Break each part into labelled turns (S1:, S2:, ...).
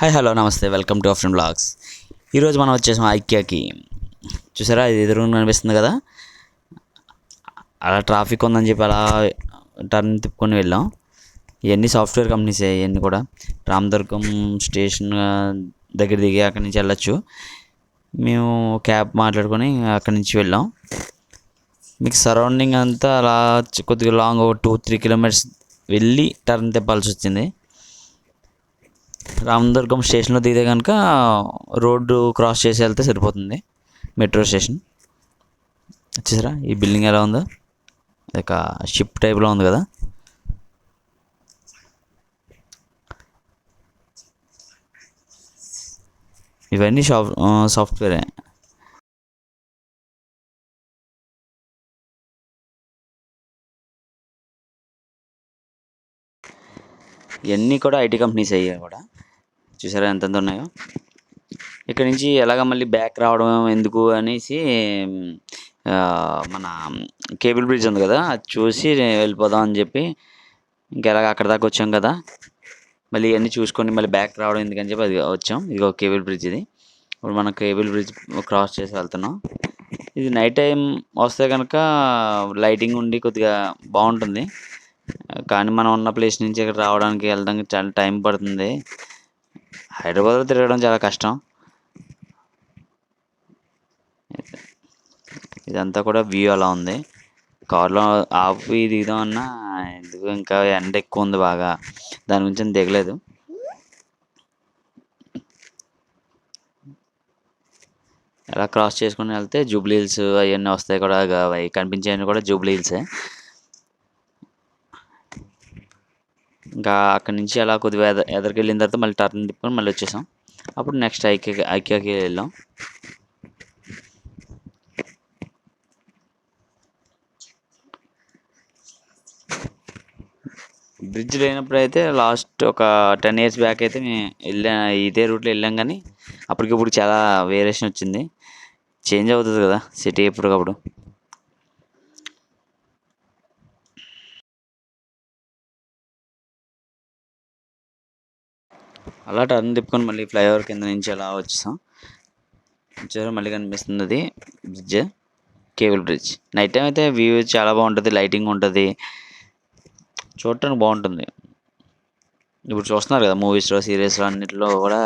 S1: Hi hello నమస్తే welcome to ఆఫ్రమ్ blogs. ఈరోజు మనం వచ్చేసాం ఐక్యాకి. చూసారా ఇది ఎదురుగా కనిపిస్తుంది కదా? అలా ట్రాఫిక్ ఉందని చెప్పి అలా టర్న్ తిప్పుకొని వెళ్ళాం. ఇవన్నీ సాఫ్ట్వేర్ కంపెనీస్ ఇవన్నీ కూడా. రామదుర్గం స్టేషన్ దగ్గర దిగి అక్కడి నుంచి వెళ్ళొచ్చు. మేము క్యాబ్ మాట్లాడుకొని అక్కడి నుంచి వెళ్ళాం. మీకు సరౌండింగ్ అంతా అలా కొద్దిగా లాంగ్ ఒక టూ త్రీ కిలోమీటర్స్ వెళ్ళి టర్న్ తిప్పాల్సి వచ్చింది. రామదుర్గం స్టేషన్లో దిగితే కనుక రోడ్డు క్రాస్ చేసి వెళ్తే సరిపోతుంది. Metro station. వచ్చేసారా? ఈ బిల్డింగ్ ఎలా ఉందో? ఒక షిప్ టైప్లో ఉంది కదా. ఇవన్నీ షాప్ సాఫ్ట్వేరే. ఇవన్నీ కూడా ఐటీ కంపెనీస్ అయ్యాయి కూడా చూసారా ఎంతెంత ఉన్నాయో? ఇక్కడ నుంచి ఎలాగ మళ్ళీ బ్యాక్ రావడం ఎందుకు అనేసి మన కేబుల్ బ్రిడ్జ్ ఉంది కదా అది చూసి వెళ్ళిపోదాం అని చెప్పి ఇంకెలాగ అక్కడ దాకా వచ్చాం కదా. మళ్ళీ ఇవన్నీ చూసుకొని మళ్ళీ బ్యాక్ రావడం ఎందుకని చెప్పి అది వచ్చాం. ఇది ఒక కేబుల్ బ్రిడ్జ్ ఇది. ఇప్పుడు మనం కేబుల్ బ్రిడ్జ్ క్రాస్ చేసి వెళ్తున్నాం. ఇది నైట్ టైం వస్తే కనుక లైటింగ్ ఉండి కొద్దిగా బాగుంటుంది. కానీ మనం ఉన్న ప్లేస్ నుంచి ఇక్కడ రావడానికి వెళ్ళడానికి చాలా టైం పడుతుంది. హైదరాబాద్లో తిరగడం చాలా కష్టం. ఇదంతా కూడా వ్యూ అలా ఉంది. కార్లో ఆపి దిగుదాం అన్నా ఎందుకు ఇంకా ఎండ ఎక్కువ ఉంది బాగా. దాని గురించి దిగలేదు. ఎలా క్రాస్ చేసుకుని వెళ్తే జూబ్లీ హిల్స్ అవన్నీ వస్తాయి కూడా అవి కనిపించేవన్నీ కూడా జూబ్లీ హిల్సే ఇంకా అక్కడి నుంచి అలా కొద్దిగా ఎద ఎదరికి వెళ్ళిన తర్వాత మళ్ళీ టర్న్ తిప్పుకొని మళ్ళీ వచ్చేసాం. అప్పుడు నెక్స్ట్ ఐక్యా ఐక్యాకి వెళ్ళాం. బ్రిడ్జ్ లేనప్పుడు అయితే లాస్ట్ ఒక టెన్ ఇయర్స్ బ్యాక్ అయితే మేము వెళ్ళా ఇదే రూట్లో వెళ్ళాం కానీ అప్పటికిప్పుడు చాలా వేరియేషన్ వచ్చింది. చేంజ్ అవుతుంది కదా సిటీ ఎప్పటికప్పుడు. అలా టర్న్ తిప్పుకొని మళ్ళీ ఫ్లైఓవర్ కింద నుంచి అలా వచ్చేసాం. వచ్చారు మళ్ళీ కనిపిస్తుంది అది bridge cable bridge night time అయితే వ్యూ చాలా బాగుంటుంది లైటింగ్ ఉంటుంది. చూడటానికి బాగుంటుంది. ఇప్పుడు చూస్తున్నారు కదా మూవీస్లో సీరియల్స్లో అన్నిటిలో కూడా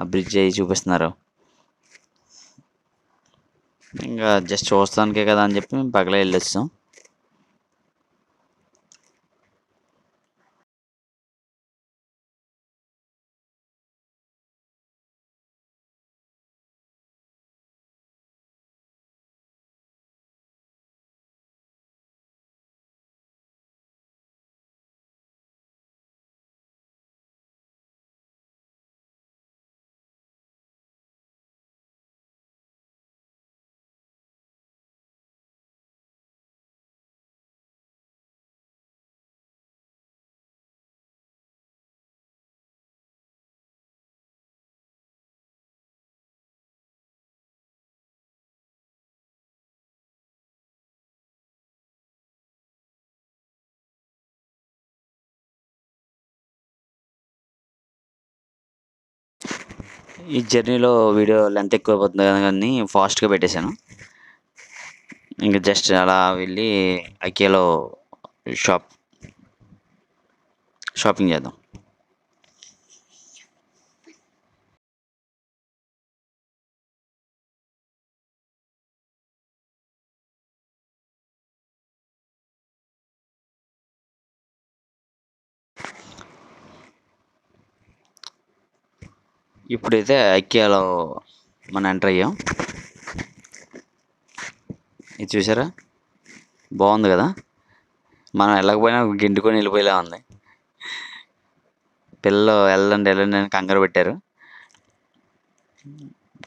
S1: ఆ బ్రిడ్జ్ అవి చూపిస్తున్నారు. ఇంకా జస్ట్ చూస్తానికే కదా అని చెప్పి మేము పగలే వెళ్ళొచ్చాం. ఈ జర్నీలో వీడియో లెంత్ ఎక్కువ అయిపోతుంది కానీ ఫాస్ట్గా పెట్టేశాను. ఇంకా జస్ట్ అలా వెళ్ళి ఐకేలో షాప్ షాపింగ్ చేద్దాం. ఇప్పుడైతే ఐక్యాలో మనం ఎంటర్ అయ్యాం. ఇది చూసారా? బాగుంది కదా? మనం వెళ్ళకపోయినా గిండుకొని వెళ్ళిపోయేలా ఉంది. పిల్లలు వెళ్ళండి వెళ్ళండి అని కంగారు పెట్టారు.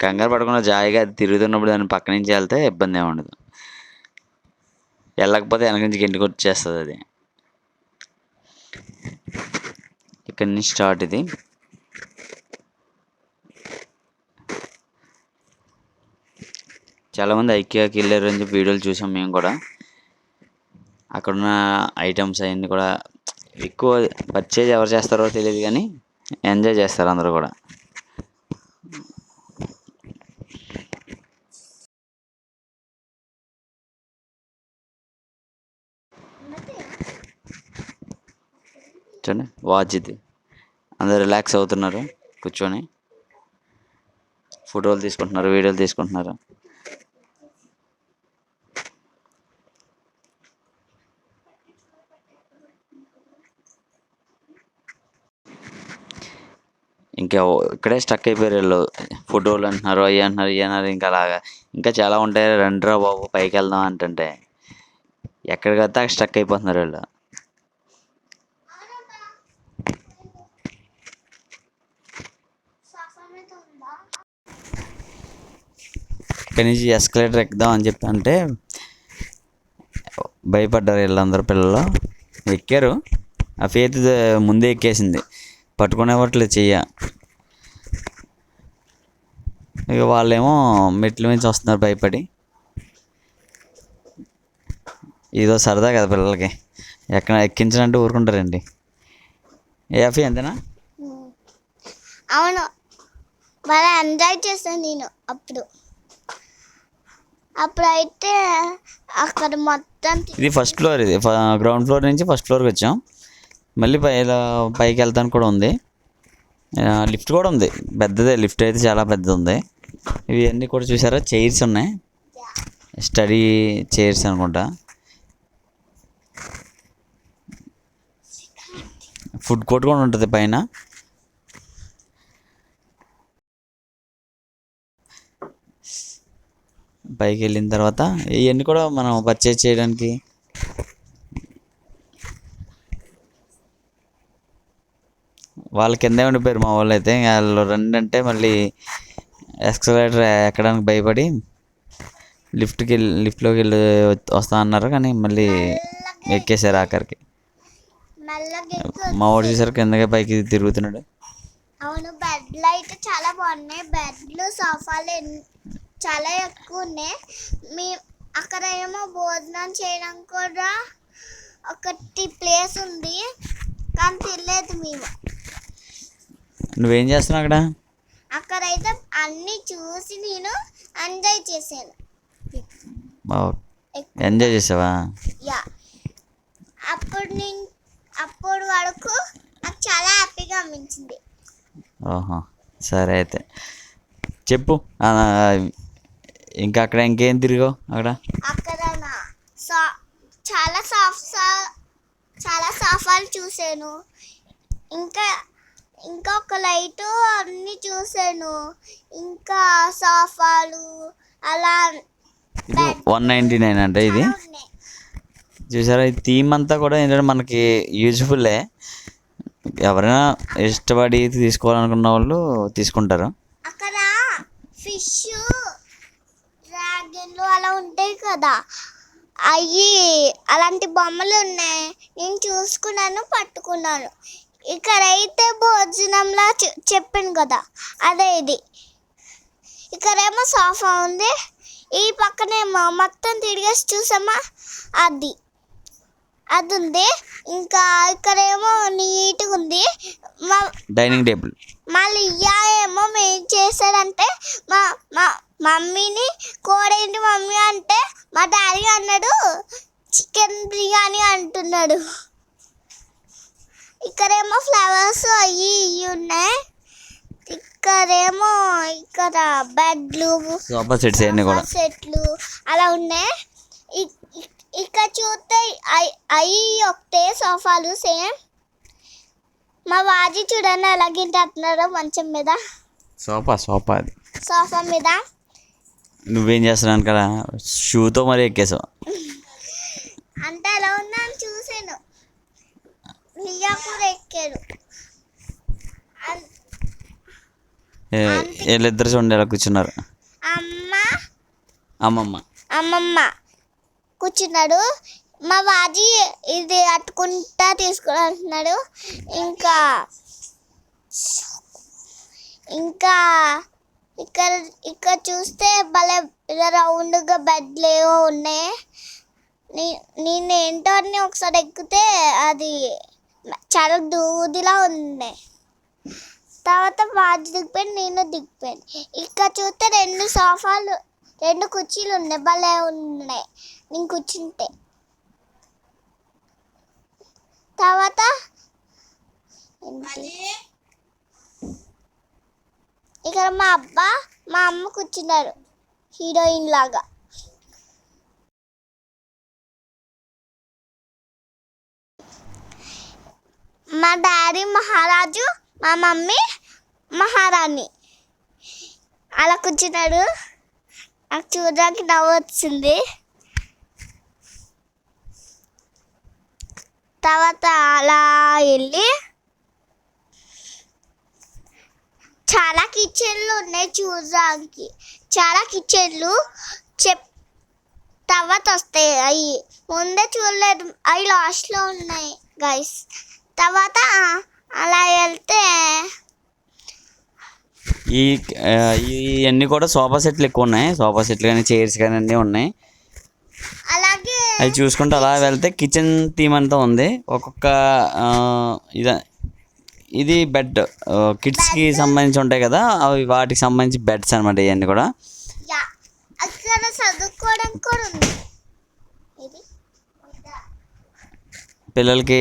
S1: కంగారు పడకుండా జాయిగా అది తిరుగుతున్నప్పుడు దాని పక్క నుంచి వెళ్తే ఇబ్బంది ఏమి ఉండదు. వెళ్ళకపోతే వెనక నుంచి గిండుకు వచ్చేస్తుంది అది. ఇక్కడి నుంచి స్టార్ట్ ఇది. చాలామంది ఐకియాకి వెళ్ళారు అని చెప్పి వీడియోలు చూసాం మేము కూడా. అక్కడున్న ఐటమ్స్ అవన్నీ కూడా ఎక్కువ పర్చేజ్ ఎవరు చేస్తారో తెలియదు కానీ ఎంజాయ్ చేస్తారు అందరూ కూడా. చూడండి వాచ్ ఇది అందరు రిలాక్స్ అవుతున్నారు కూర్చొని. ఫోటోలు తీసుకుంటున్నారు వీడియోలు తీసుకుంటున్నారు. ఇంకా ఇక్కడే స్టక్ అయిపోయారు వీళ్ళు. ఫోటోలు అంటున్నారు అవి అంటున్నారు ఇవి అన్నారు ఇంకా అలాగా. ఇంకా చాలా ఉంటాయి. రండిరా బాబు పైకి వెళ్దాం అంటుంటే. ఎక్కడికి వస్తే అక్కడ స్టక్ అయిపోతున్నారు వీళ్ళు. ఇక్కడి నుంచి ఎస్కలేటర్ ఎక్కుదాం అని చెప్పి అంటే భయపడ్డారు వీళ్ళందరూ పిల్లలు. ఎక్కారు. ఆ ఫేత్ ముందే ఎక్కేసింది. పట్టుకునేవట్లేదు చెయ్య. ఇక వాళ్ళేమో మెట్ల నుంచి వస్తున్నారు భయపడి. ఇదో సరదా కదా పిల్లలకి. ఎక్కడ ఎక్కించాలంటే ఊరుకుంటారండి. ఏ అఫీ అంతేనా?
S2: అవును. బాగా ఎంజాయ్ చేశాను నేను అప్పుడు. అప్పుడైతే అక్కడ మొత్తం
S1: ఇది ఫస్ట్ ఫ్లోర్ ఇది. గ్రౌండ్ ఫ్లోర్ నుంచి ఫస్ట్ ఫ్లోర్కి వచ్చాం. మళ్ళీ పై పైకి వెళ్తానికి కూడా ఉంది. లిఫ్ట్ కూడా ఉంది. పెద్దదే. లిఫ్ట్ అయితే చాలా పెద్దది ఉంది ఇవన్నీ కూడా చూసారా? చైర్స్ ఉన్నాయి. స్టడీ చైర్స్ అనుకుంటా. ఫుడ్ కోర్ట్ కూడా ఉంటుంది పైన. పైకి వెళ్ళిన తర్వాత ఇవన్నీ కూడా మనం పర్చేజ్ చేయడానికి వాళ్ళ కిందే ఉండిపోయారు మా వాళ్ళు అయితే వాళ్ళు రండి అంటే మళ్ళీ ఎక్స్కలేటర్ ఎక్కడానికి భయపడి లిఫ్ట్కి వెళ్ళి లిఫ్ట్లోకి వెళ్ళి వస్తా అన్నారు కానీ మళ్ళీ ఎక్కేసారు ఆఖరికి. మా వాడు చూసారు కిందకి పైకి తిరుగుతున్నాడు.
S2: అవును బెడ్లు అయితే చాలా బాగున్నాయి. బెడ్లు సోఫాలు చాలా ఎక్కువ ఉన్నాయి. మీ అక్కడ ఏమో భోజనం చేయడం కూడా ఒకటి ప్లేస్ ఉంది. కానీ తెలియదు మేము.
S1: నువ్వేం చేస్తున్నావు అక్కడ?
S2: అక్కడైతే అన్ని చూసి నేను ఎంజాయ్ చేశాను.
S1: ఎంజాయ్ చేసావా?
S2: యా అప్పుడు నేను అప్పుడు వరకు నాకు చాలా హ్యాపీగా అనిపించింది.
S1: ఓహో. సరే అయితే. చెప్పు. ఇంకా అక్కడ ఇంకేం తిరిగావు అక్కడ?
S2: అక్కడ నా సా చాలా సాఫ్ట్ చాలా సోఫాలు చూశాను. ఇంకా ఇంకా ఒక లైట్ అన్ని చూశాను. ఇంకా సోఫాలు అలా
S1: ఇది వన్ నైంటీ నైన్ అంటే ఇది. చూసారా ఈ థీమ్ అంతా కూడా ఏంటంటే మనకి యూజ్ఫుల్లే. ఎవరైనా ఇష్టపడి తీసుకోవాలనుకున్న వాళ్ళు తీసుకుంటారు.
S2: అక్కడ ఫిష్ డ్రాగన్లు అలా ఉంటాయి కదా. అవి అలాంటి బొమ్మలు ఉన్నాయి. నేను చూసుకున్నాను పట్టుకున్నాను. ఇక్కడైతే భోజనంలా చె- చెప్పాను కదా. అదే ఇది. ఇక్కడేమో సోఫా ఉంది. ఈ పక్కనేమో మొత్తం తిరిగేసి చూసామా? అది. అది ఉంది. ఇంకా ఇక్కడేమో నీట్గా ఉంది. మా
S1: డైనింగ్ టేబుల్.
S2: మళ్ళీ ఇయ్యా ఏమో ఏం చేశాడంటే మా మా మమ్మీని కోడేంటి మమ్మీ అంటే మా డాడీ అన్నాడు చికెన్ బిర్యానీ అంటున్నాడు. ఇక్కడేమో ఫ్లవర్స్ అవి ఇవి ఉన్నాయి. ఇక్కడేమో ఇక్కడ బెడ్లు
S1: సోఫా సెట్స్ అన్నీ కూడా.
S2: సెట్లు అలా ఉన్నాయి. ఇక్కడ చూస్తే అవి ఒకటే సోఫాలు సేమ్. మా వాజీ చూడండి ఎలా గింటేస్తున్నారో మంచం మీద.
S1: సోఫా సోఫా అది.
S2: సోఫా మీద.
S1: నువ్వేం చేస్తున్నాను కదా షూతో మరి ఎక్కేసావు.
S2: అంటే ఎలా ఉందని చూసాను. అన్-
S1: ఏ- వీళ్ళిద్దరు చూడండి ఎలా కూర్చున్నారు.
S2: అమ్మ.
S1: అమ్మమ్మ.
S2: అమ్మమ్మ కూర్చున్నాడు. మా వాజీ ఇది అట్టుకుంటా తీసుకుని ఇంకా ఇంకా ఇక్కడ ఇక్కడ చూస్తే భలే ఇలా రౌండ్గా బెడ్లు ఏవో ఉన్నాయి. నే- నేను ఏంటో అని ఒకసారి ఎక్కితే అది చాలా దూదిలా ఉంది తర్వాత వాడు దిగిపోయి నేను దిగిపోయాను ఇక్కడ చూస్తే రెండు సోఫాలు రెండు కుర్చీలు ఉన్నాయి భలే ఉన్నాయి. నేను కూర్చుంటే. తర్వాత ఇక్కడ మా అబ్బా మా అమ్మ కూర్చున్నారు హీరోయిన్ లాగా. మా డాడీ మహారాజు మా మమ్మీ మహారాణి. అలా కూర్చున్నాడు. నాకు చూడడానికి నవ్వు వచ్చింది. తర్వాత అలా వెళ్ళి చాలా కిచెన్లు ఉన్నాయి చూడడానికి. చాలా కిచెన్లు చెప్ తర్వాత వస్తాయి. అవి ముందే చూడలేదు. అవి లాస్ట్లో ఉన్నాయి గైస్ తర్వాత అలా వెళ్తే
S1: ఈ ఇవన్నీ కూడా సోఫా సెట్లు ఎక్కువ ఉన్నాయి సోఫా సెట్లు కానీ చైర్స్ కానీ అన్నీ ఉన్నాయి.
S2: అలాగే
S1: అవి చూసుకుంటూ అలా వెళ్తే కిచెన్ థీమ్ అంతా ఉంది. ఒక్కొక్క ఇద ఇది బెడ్ కిడ్స్కి సంబంధించి ఉంటాయి కదా అవి వాటికి సంబంధించి బెడ్స్ అనమాట ఇవన్నీ కూడా.
S2: అక్కడ చదువుకోవడానికి కూడా ఉంది ఇది
S1: పిల్లలకి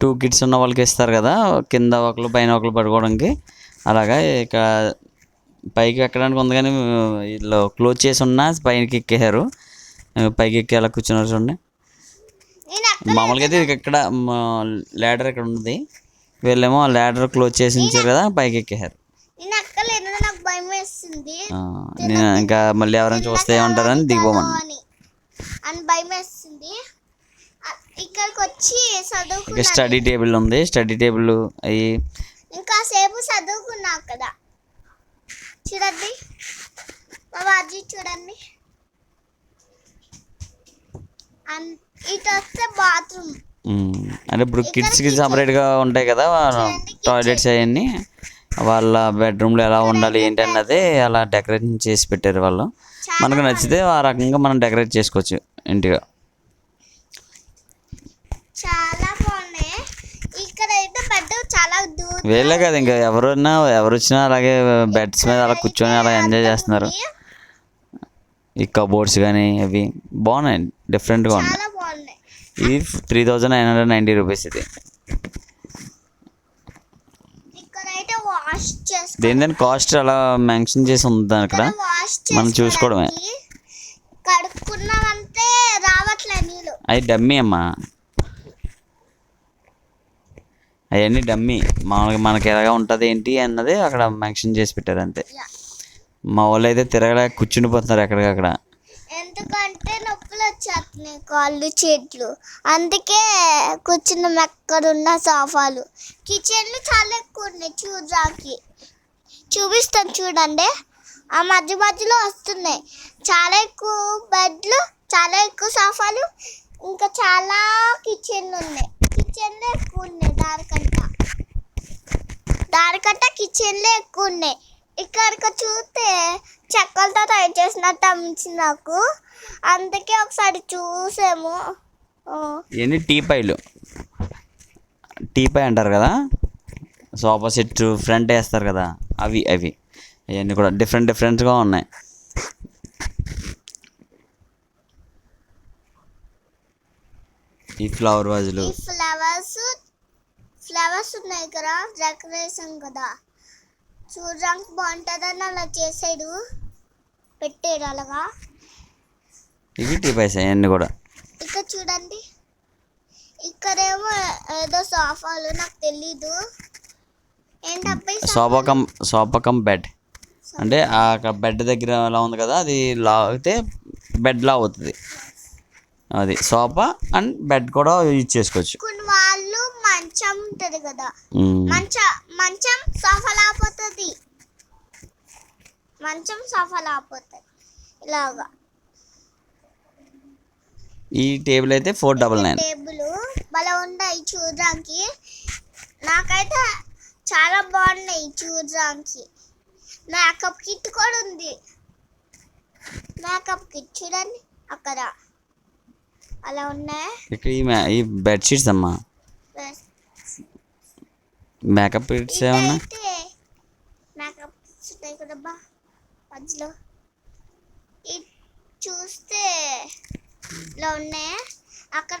S1: టూ కిడ్స్ ఉన్న వాళ్ళకి ఇస్తారు కదా కింద ఒకరు పైన ఒకరు పడుకోవడానికి. అలాగా ఇక పైకి ఎక్కడానికి ఉంది కానీ వీళ్ళు క్లోజ్ చేసి ఉన్నా పైకి ఎక్కేశారు. పైకి ఎక్కి అలా కూర్చున్నారు చూడండి. మామూలుగా అయితే ఇక్కడ ల్యాడర్ ఇక్కడ ఉంది వీళ్ళేమో ల్యాడర్ క్లోజ్ చేసి ఉంచారు కదా పైకి ఎక్కేశారు.
S2: నేను
S1: ఆ, ఇంకా మళ్ళీ ఎవరైనా చూస్తే ఏమంటారని దిగిపోమని
S2: అని భయం వేస్తుంది. ఇక్కడికి వచ్చి చదువుకున్నా
S1: స్టడీ టేబుల్ ఉంది. స్టడీ టేబుల్ అవి
S2: ఇంకా సేపు చదువుకున్నా అక్కడ చూడండి. మా బాజీ చూడండి. ఇటు వస్తే బాత్రూమ్.
S1: అంటే ఇప్పుడు కిడ్స్కి సపరేట్గా ఉంటాయి కదా టాయిలెట్స్ అవన్నీ. వాళ్ళ బెడ్రూమ్లో ఎలా ఉండాలి ఏంటి అన్నది అలా డెకరేషన్ చేసి పెట్టారు వాళ్ళు. మనకు నచ్చితే ఆ రకంగా మనం డెకరేట్ చేసుకోవచ్చు ఇంటిగా
S2: చాలా బాగున్నాయి ఇక్కడ అయితే బెడ్ చాలా దూరం
S1: వీళ్ళే కదా ఇంకా ఎవరైనా ఎవరు వచ్చినా అలాగే బెడ్స్ మీద అలా కూర్చొని అలా ఎంజాయ్ చేస్తున్నారు. ఈ కబోర్డ్స్ కానీ అవి బాగున్నాయి డిఫరెంట్గా ఉన్నాయి. ఇది three thousand nine hundred ninety rupees ఇది. దేని దాని కాస్ట్ అలా మెన్షన్ చేసి ఉంది అక్కడ? మనం చూసుకోవడమే.
S2: కడుక్కున్నామంటే రావట్లే నీళ్ళు.
S1: అవి డమ్మీ అమ్మా. అవన్నీ డమ్మీ. మామూలుగా మనకి ఎలాగా ఉంటుంది ఏంటి అన్నది అక్కడ మెన్షన్ చేసి పెట్టారు అంతే. మా వాళ్ళు అయితే తిరగలేక కూర్చుని పోతున్నారు ఎక్కడికక్కడ.
S2: ఎందుకంటే నొప్పులు వచ్చేస్తున్నాయి కాళ్ళు చేతులు. అందుకే కూర్చున్నాం ఎక్కడ ఉన్న సోఫాలు. కిచెన్లు చాలా ఎక్కువ ఉన్నాయి చూడడానికి. చూపిస్తాను చూడండి. ఆ మధ్య మధ్యలో వస్తున్నాయి. చాలా ఎక్కువ బెడ్లు చాలా ఎక్కువ సోఫాలు ఇంకా చాలా కిచెన్లు ఉన్నాయి. కిచెన్లో ఎక్కువ ఉన్నాయి దానికంట దానికంట కిచెన్లో ఎక్కువ ఉన్నాయి. ఇక్కడికి చూస్తే చెక్కలతో తయారు చేసినట్టు అమ్మించింది నాకు. అందుకే ఒకసారి చూసాము. ఆ,
S1: ఇవన్నీ టీపాయిలు టీపాయ్ అంటారు కదా? సోఫా సెట్ ఫ్రంట్ వేస్తారు కదా? అవి అవి. అవన్నీ కూడా డిఫరెంట్ డిఫరెంట్గా ఉన్నాయి. ఈ ఫ్లవర్ వాజులు
S2: ఈ ఫ్లవర్స్ ఫ్లవర్స్ ఉన్నాయి కదా డెకరేషన్ కదా. చూడడానికి బాగుంటుందని అలా చేసాడు. పెట్టాడు అలాగా.
S1: ఇవి టీపాయ్స్ అవన్నీ కూడా.
S2: ఇక్కడ చూడండి. ఇక్కడేమో ఏదో సోఫాలు నాకు తెలీదు. ఏంటబ్బా ఈ సోఫా?
S1: బెడ్ అంటే ఆ బెడ్ దగ్గర అలా ఉంది కదా అది లాగితే బెడ్ లా అవుతుంది. అది సోఫా అండ్ బెడ్ కూడా యూజ్ చేసుకోవచ్చు.
S2: కొన్ని వాళ్ళు మంచం ఉంటది కదా. మంచ మంచం సోఫా లాపోతుంది. మంచం సోఫా లాపోతుంది. ఇలాగా.
S1: ఈ టేబుల్ అయితే ఫోర్ డబల్ నైన్.
S2: టేబుల్. భలే ఉన్నాయి చూడడానికి. నాకైతే చాలా బాగున్నాయి చూడడానికి. మేకప్ కిట్ కూడా ఉంది. మేకప్ కిట్ చూడండి అక్కడ. అలా ఉన్నాయి?
S1: ఇక్కడ ఈ మ్యా- ఈ బెడ్ షీట్స్ అమ్మా. మేకప్ కిట్స్ ఏమన్నా?
S2: మేకప్ ఉంటాయి కదబ్బా మధ్యలో. చూస్తే ఇలా ఉన్నాయి? అక్కడ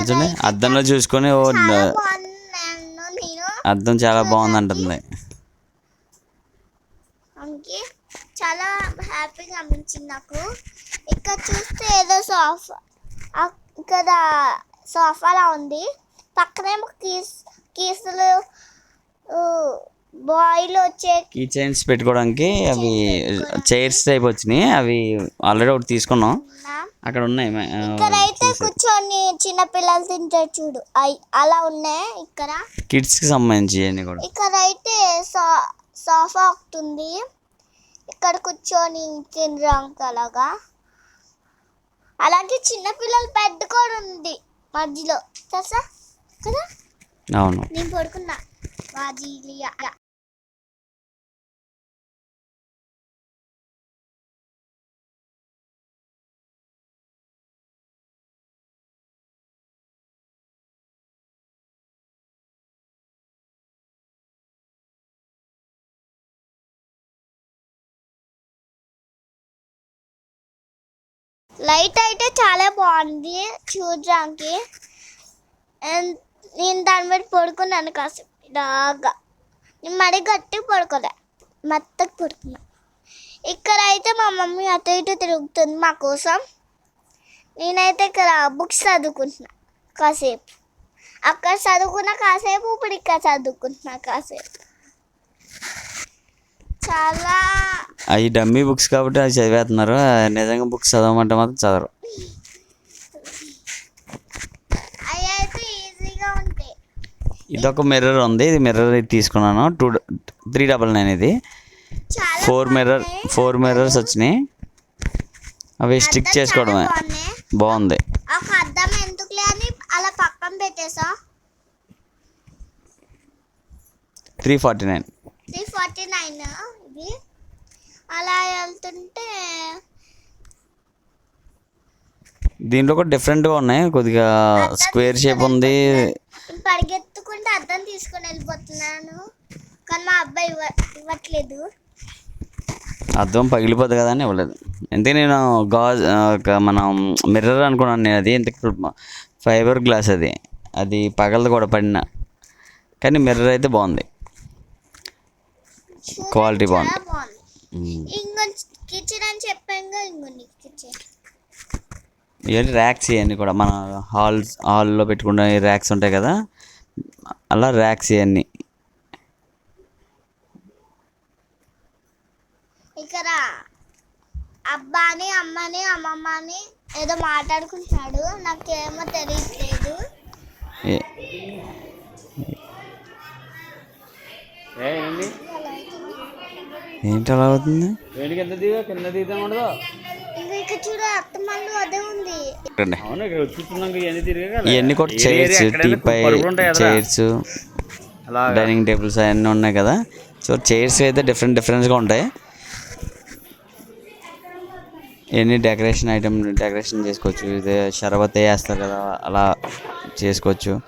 S1: నిజమే అద్దంలో చూసుకొని ఓ అద్దం చాలా బాగుంది అంటుంది
S2: చాలా హ్యాపీగా అనిపించింది నాకు. ఇక్కడ చూస్తే ఏదో సోఫా ఇక్కడ సోఫాలా ఉంది. పక్కనేమో కీస్ కీసులు బాయిల్ వచ్చే
S1: కీ చైన్స్ పెట్టుకోవడానికి అవి చైర్స్ టైప్ వచ్చినాయి. అవి ఆల్రెడీ ఒకటి తీసుకున్నాం. అక్కడ ఉన్నాయి. మే- ఆ,
S2: ఇక్కడ అయితే
S1: చూసా.
S2: కూర్చొని చిన్న పిల్లలు తింటారు చూడు. అలా ఉన్నాయి ఇక్కడ.
S1: kids కి సంబంధించి అన్ని కూడా.
S2: ఇక్కడ అయితే సో సోఫా ఉంది. ఇక్కడ కూర్చొని తినడానికి అలాగా. అలాగే చిన్నపిల్లల బెడ్ కూడా ఉంది మధ్యలో. తెలుసా? కదా?
S1: అవును.
S2: నేను పడుకున్నా. వాజీలియా. లైట్ అయితే చాలా బాగుంది చూడడానికి. నేను దాని మీద పడుకున్నాను కాసేపు. ఇలాగా. నేను మరీ గట్టిగా పడుకోలే. మెత్తగా పడుకున్నా. ఇక్కడ అయితే మా మమ్మీ అటు ఇటు తిరుగుతుంది మా కోసం. నేనైతే ఇక్కడ బుక్స్ చదువుకుంటున్నా కాసేపు. అక్కడ చదువుకున్న కాసేపు ఇప్పుడు ఇక్కడ చదువుకుంటున్నా కాసేపు. చాలా.
S1: అవి డమ్మీ బుక్స్ కాబట్టి అవి చదివేస్తున్నారు. నిజంగా బుక్స్ చదవమంటే మాత్రం చదవరు. ఇదొక మిర్రర్ ఉంది. ఇది మిర్రర్ తీసుకున్నాను. టూ త్రీ డబల్ నైన్ ఇది. Four mirror. ఫోర్ మిర్రర్స్ వచ్చినాయి. అవి స్టిక్ చేసుకోవడమే. బాగుంది.
S2: ఒక అద్దం ఎందుకులే అని అలా పక్కన పెట్టేసా.
S1: Three forty nine.
S2: Three forty nine ఇది? అలా వెళ్తుంటే
S1: దీంట్లో కూడా డిఫరెంట్గా ఉన్నాయి. కొద్దిగా స్క్వేర్ షేప్ ఉంది.
S2: పరిగెత్తుకుంటే అద్దం తీసుకొని వెళ్ళిపోతున్నాను. కానీ మా అబ్బాయి ఇవ్వ ఇవ్వట్లేదు.
S1: అద్దం పగిలిపోద్ది కదా అని ఇవ్వలేదు. ఎందుకే నేను గాజ్ మనం మిర్రర్ అనుకున్నాను నేను అది. ఎందుకు ఫైబర్ గ్లాస్ అది. అది పగలదు కూడా పడిన. కానీ మిర్రర్ అయితే బాగుంది.
S2: చాలా
S1: బాగుంది.
S2: కిచెన్ అని చెప్పాను ఇంకొన్ని కిచెన్.
S1: ఇవన్నీ ర్యాక్స్ ఇవన్నీ కూడా మన హాల్స్ హాల్లో పెట్టుకునే ర్యాక్స్ ఉంటాయి కదా అలా ర్యాక్స్ ఇవన్నీ.
S2: ఇక్కడ అబ్బాని అమ్మని అమ్మమ్మని ఏదో మాట్లాడుకుంటున్నాడు. నాకేమో తెలియట్లేదు.
S1: ఏ- ఏంటి అలా అవుతుంది?
S3: ఇవన్నీ
S1: కూడా చైర్స్ టీపై చైర్స్
S3: అలా
S1: డైనింగ్ టేబుల్స్ అవన్నీ ఉన్నాయి కదా. సో చైర్స్ అయితే డిఫరెంట్ డిఫరెంట్గా ఉంటాయి. ఎన్ని డెకరేషన్ ఐటమ్ డెకరేషన్ చేసుకోవచ్చు? ఇదే షరబత్ వేస్తారు కదా అలా చేసుకోవచ్చు.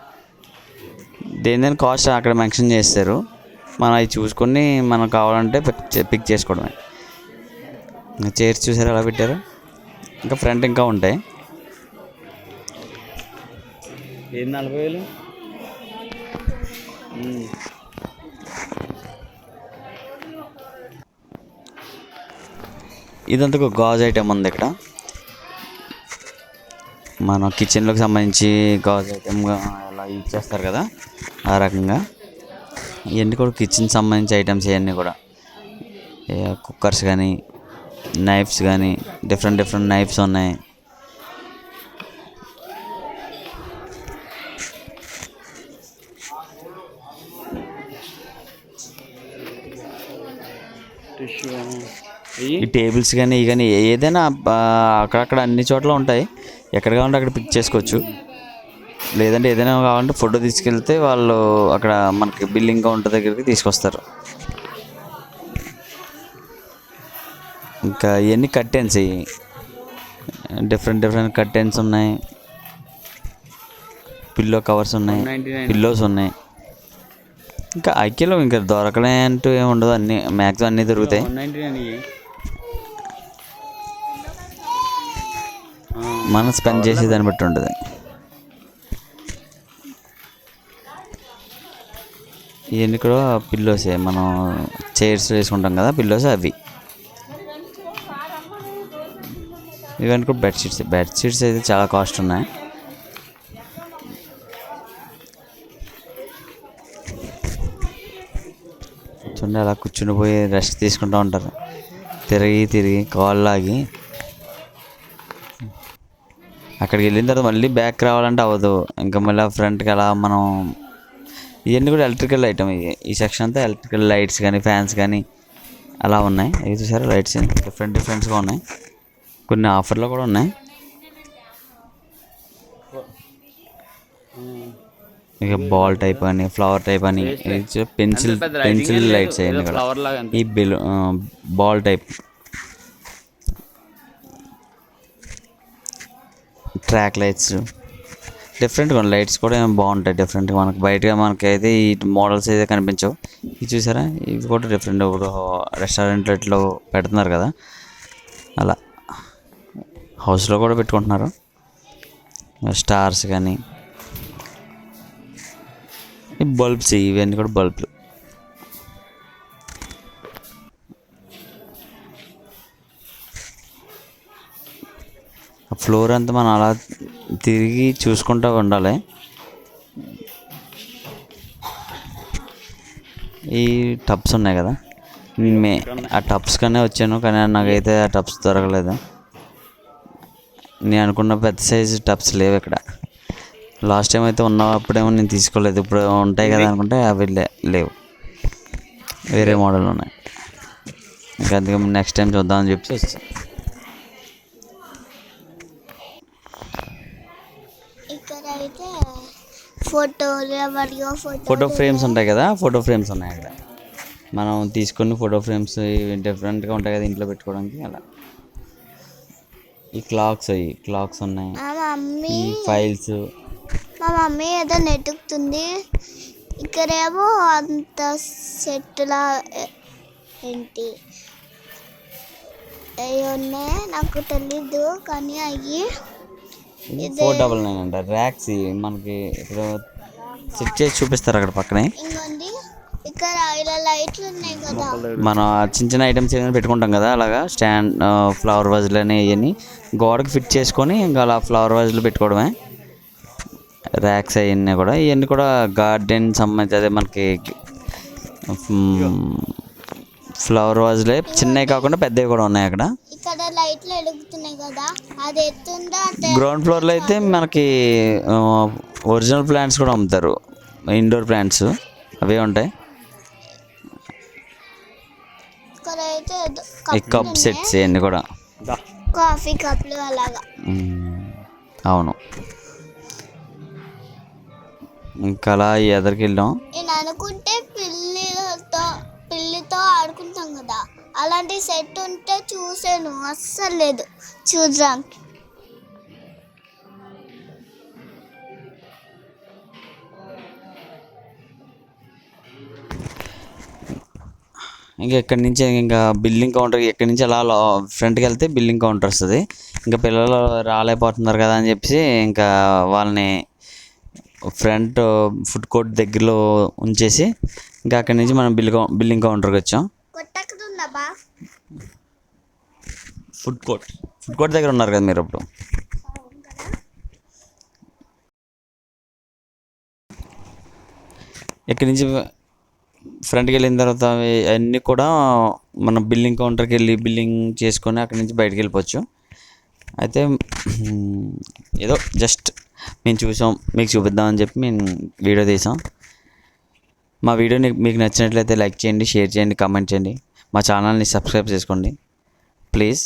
S1: దేని దేని కాస్ట్ అక్కడ మెన్షన్ చేస్తారు? మనం అవి చూసుకొని మనం కావాలంటే పిక్ చేసుకోవడమే. చైర్స్ చూసారు ఎలా పెట్టారు? ఇంకా ఫ్రంట్ ఇంకా ఉంటాయి.
S3: ఏది నలభై వేలు.
S1: ఇదంతా ఒక గాజ్ ఐటమ్ ఉంది ఇక్కడ. మన కిచెన్లోకి సంబంధించి గాజ్ ఐటమ్ అలా యూజ్ చేస్తారు కదా ఆ రకంగా. ఇవన్నీ కూడా కిచెన్ సంబంధించి ఐటమ్స్ ఇవన్నీ కూడా. కుక్కర్స్ కానీ నైఫ్స్ కానీ డిఫరెంట్ డిఫరెంట్ నైఫ్స్ ఉన్నాయి. ఈ టేబుల్స్ కానీ ఇవి కానీ ఏదైనా అక్కడక్కడ అన్ని చోట్ల ఉంటాయి. ఎక్కడ కావాలంటే అక్కడ పిక్ చేసుకోవచ్చు. లేదంటే ఏదైనా కావాలంటే ఫోటో తీసుకెళ్తే వాళ్ళు అక్కడ మనకి బిల్లింగ్ కౌంటర్ దగ్గరికి తీసుకొస్తారు. ఇంకా ఇవన్నీ కర్టెన్స్ డిఫరెంట్ డిఫరెంట్ కర్టెన్స్ ఉన్నాయి. పిల్లో కవర్స్ ఉన్నాయి.
S3: 199.
S1: పిల్లోస్ ఉన్నాయి. ఇంకా ఐక్యలో ఇంకా దొరకలే అంటూ ఏమి ఉండదు. అన్నీ మ్యాక్సిమం అన్నీ దొరుకుతాయి. మనం స్పెండ్ చేసే దాన్ని బట్టి ఉంటుంది. ఇవన్నీ కూడా పిల్లోసే మనం చైర్స్ వేసుకుంటాం కదా పిల్లోస్ అవి. ఇవన్నీ కూడా బెడ్షీట్స్ బెడ్షీట్స్ అయితే చాలా కాస్ట్ ఉన్నాయి. చూడండి అలా కూర్చుని పోయి రెస్ట్ తీసుకుంటూ ఉంటారు. తిరిగి తిరిగి కాళ్ళాగి అక్కడికి వెళ్ళిన తర్వాత మళ్ళీ బ్యాక్ రావాలంటే అవ్వదు. ఇంకా మళ్ళీ ఫ్రంట్కి అలా మనం ఇవన్నీ కూడా ఎలక్ట్రికల్ ఐటమ్ ఇవి ఈ సెక్షన్ అంతా ఎలక్ట్రికల్ లైట్స్ కానీ ఫ్యాన్స్ కానీ అలా ఉన్నాయి. అవి చూసారా? లైట్స్ డిఫరెంట్ డిఫరెంట్స్గా ఉన్నాయి. కొన్ని ఆఫర్లో కూడా ఉన్నాయి. ఇక బాల్ టైప్ అని ఫ్లవర్ టైప్ అని పెన్సిల్ పెన్సిల్ లైట్స్ అయ్యింది ఈ బెలు బాల్ టైప్ ట్రాక్ లైట్స్ డిఫరెంట్గా ఉన్నాయి లైట్స్ కూడా ఏమో బాగుంటాయి. డిఫరెంట్గా మనకి బయటగా మనకి అయితే ఈ మోడల్స్ అయితే కనిపించవు. ఇది చూసారా? ఇవి కూడా డిఫరెంట్ ఇప్పుడు రెస్టారెంట్లో పెడుతున్నారు కదా? అలా. హౌస్లో కూడా పెట్టుకుంటున్నారు. స్టార్స్ కానీ. బల్బ్స్ ఇవన్నీ కూడా బల్బులు ఫ్లోర్ అంతా మనం అలా తిరిగి చూసుకుంటూ ఉండాలి. ఈ టబ్స్ ఉన్నాయి కదా? మే ఆ టబ్స్ కనే వచ్చాను కానీ నాకైతే ఆ టబ్స్ దొరకలేదు. నేను అనుకున్న పెద్ద సైజు టబ్స్ లేవు ఇక్కడ. లాస్ట్ టైం అయితే ఉన్నప్పుడేమో నేను తీసుకోలేదు. ఇప్పుడు ఉంటాయి కదా అనుకుంటే అవి లే- లేవు. వేరే మోడల్ ఉన్నాయి. ఇంకా అందుకే నెక్స్ట్ టైం చూద్దామని చెప్పి వచ్చాను
S2: ఇక్కడ అయితే ఫోటోలు ఎవరియో ఫోటో
S1: ఫోటో ఫ్రేమ్స్ ఉంటాయి కదా ఫోటో ఫ్రేమ్స్ ఉన్నాయి అక్కడ మనం తీసుకుని ఫోటో ఫ్రేమ్స్ డిఫరెంట్గా ఉంటాయి కదా ఇంట్లో పెట్టుకోవడానికి అలా. ఈ క్లాక్స్ అవి క్లాక్స్ ఉన్నాయి. ఈ ఫైల్స్.
S2: మా మమ్మీ ఏదో నెట్టుకుతుంది. ఇక్కడేమో అంత సెట్లా ఏంటి? అవి ఉన్నాయి నాకు తెలీదు కానీ అవి
S1: ఫోర్ డబల్ నైన్ అంట. ర్యాక్స్ మనకి ఇప్పుడు సెట్ చేసి చూపిస్తారు అక్కడ పక్కనే.
S2: ఇంకోండి ఇక్కడ ఇలా లైట్లు ఉన్నాయి కదా.
S1: మనం ఆ చిన్న చిన్న ఐటమ్స్ ఏమైనా పెట్టుకుంటాం కదా అలాగా? స్టాండ్ ఫ్లవర్ వాజ్లు అని ఇవన్నీ గోడకి ఫిట్ చేసుకొని ఇంకా అలా ఫ్లవర్ వాజ్లు పెట్టుకోవడమే. ర్యాక్స్ అవన్నీ కూడా ఇవన్నీ కూడా గార్డెన్ సంబంధించి అదే మనకి ఫ్లవర్ వాజ్లే చిన్నవి కాకుండా పెద్దవి కూడా ఉన్నాయి అక్కడ.
S2: ఇక్కడ లైట్లు వెలుగుతున్నాయి కదా అది ఎత్తుందా
S1: గ్రౌండ్ ఫ్లోర్లో అయితే మనకి ఒరిజినల్ ప్లాంట్స్ కూడా అమ్ముతారు. ఇండోర్ ప్లాంట్స్ అవే ఉంటాయి. కప్. సెట్స్ ఇవన్నీ కూడా.
S2: కాఫీ కప్లు అలాగా.
S1: అవును. ఇంకా అలా ఎదరికి వెళ్ళాం.
S2: నేను అనుకుంటే పిల్లితో పిల్లితో ఆడుకుంటాం కదా. అలాంటి సెట్ ఉంటే చూసాను అస్సలు లేదు. చూడడానికి
S1: ఇంకా ఇక్కడి నుంచి ఇంకా బిల్లింగ్ కౌంటర్ ఎక్కడి నుంచి అలా ఫ్రంట్కి వెళ్తే బిల్లింగ్ కౌంటర్ వస్తుంది. ఇంకా పిల్లలు రాలేకపోతున్నారు కదా అని చెప్పేసి ఇంకా వాళ్ళని ఫ్రంట్ ఫుడ్ కోర్ట్ దగ్గరలో ఉంచేసి ఇంకా అక్కడి నుంచి మనం బిల్ బిల్లింగ్ కౌంటర్కి వచ్చాం. Food court. ఫుడ్ కోర్ట్ దగ్గర ఉన్నారు కదా మీరు ఇప్పుడు ఇక్కడి నుంచి ఫ్రంట్కి వెళ్ళిన తర్వాత అన్నీ కూడా మన బిల్లింగ్ కౌంటర్కి వెళ్ళి బిల్లింగ్ చేసుకొని అక్కడి నుంచి బయటకు వెళ్ళిపోవచ్చు. అయితే ఏదో జస్ట్ మేము చూసాం మీకు చూపిద్దామని చెప్పి మేము వీడియో తీసాం. మా వీడియో మీకు నచ్చినట్లయితే లైక్ చేయండి షేర్ చేయండి కామెంట్ చేయండి. మా ఛానల్ని సబ్స్క్రైబ్ చేసుకోండి. ప్లీజ్.